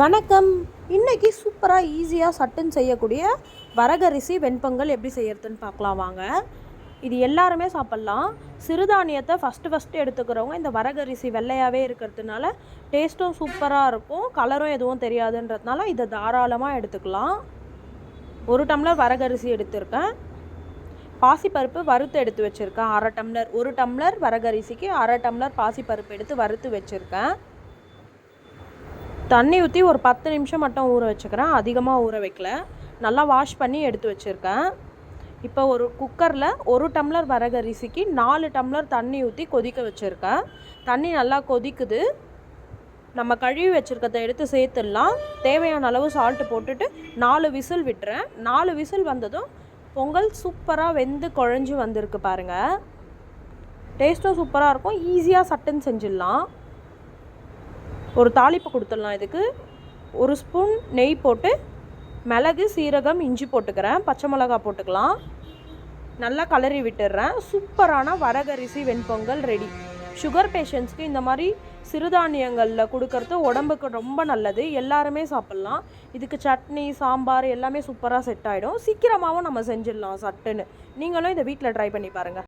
வணக்கம். இன்னைக்கு சூப்பராக ஈஸியாக சட்டுன்னு செய்யக்கூடிய வரகரிசி வெண்பொங்கல் எப்படி செய்யறதுன்னு பார்க்கலாம் வாங்க. இது எல்லாருமே சாப்பிட்லாம். சிறுதானியத்தை ஃபஸ்ட்டு ஃபஸ்ட்டு எடுத்துக்கிறவங்க இந்த வரகரிசி வெள்ளையாகவே இருக்கிறதுனால டேஸ்ட்டும் சூப்பராக இருக்கும். கலரும் எதுவும் தெரியாதுன்றதுனால இதை தாராளமாக எடுத்துக்கலாம். ஒரு டம்ளர் வரகரிசி எடுத்திருக்கேன். பாசிப்பருப்பு வறுத்து எடுத்து வச்சுருக்கேன். அரை டம்ளர் ஒரு டம்ளர் வரகரிசிக்கு அரை டம்ளர் பாசிப்பருப்பு எடுத்து வறுத்து வச்சுருக்கேன். தண்ணி ஊற்றி ஒரு பத்து நிமிஷம் மட்டும் ஊற வச்சுக்கிறேன். அதிகமாக ஊற வைக்கல. நல்லா வாஷ் பண்ணி எடுத்து வச்சுருக்கேன். இப்போ ஒரு குக்கரில் ஒரு டம்ளர் வரகரிசிக்கு நாலு டம்ளர் தண்ணி ஊற்றி கொதிக்க வச்சுருக்கேன். தண்ணி நல்லா கொதிக்குது. நம்ம கழுவி வச்சுருக்கத எடுத்து சேர்த்துடலாம். தேவையான அளவு சால்ட்டு போட்டுட்டு நாலு விசில் விட்டுறேன். நாலு விசில் வந்ததும் பொங்கல் சூப்பராக வெந்து குழஞ்சி வந்திருக்கு பாருங்கள் டேஸ்ட்டும் சூப்பராக இருக்கும். ஈஸியாக சட்டுன்னு செஞ்சிடலாம். ஒரு தாளிப்பு கொடுத்துடலாம் இதுக்கு. ஒரு ஸ்பூன் நெய் போட்டு மிளகு சீரகம் இஞ்சி போட்டுக்கிறேன். பச்சை மிளகா போட்டுக்கலாம். நல்லா கலரி விட்டுடுறேன். சூப்பரான வரகரிசி வெண்பொங்கல் ரெடி. சுகர் பேஷண்ட்ஸ்க்கு இந்த மாதிரி சிறுதானியங்களில் கொடுக்கறது உடம்புக்கு ரொம்ப நல்லது. எல்லாருமே சாப்பிட்லாம். இதுக்கு சட்னி சாம்பார் எல்லாமே சூப்பராக செட் ஆகிடும் சீக்கிரமாகவும் நம்ம செஞ்சிடலாம் சட்டுன்னு. நீங்களும் இதை வீட்டில் ட்ரை பண்ணி பாருங்கள்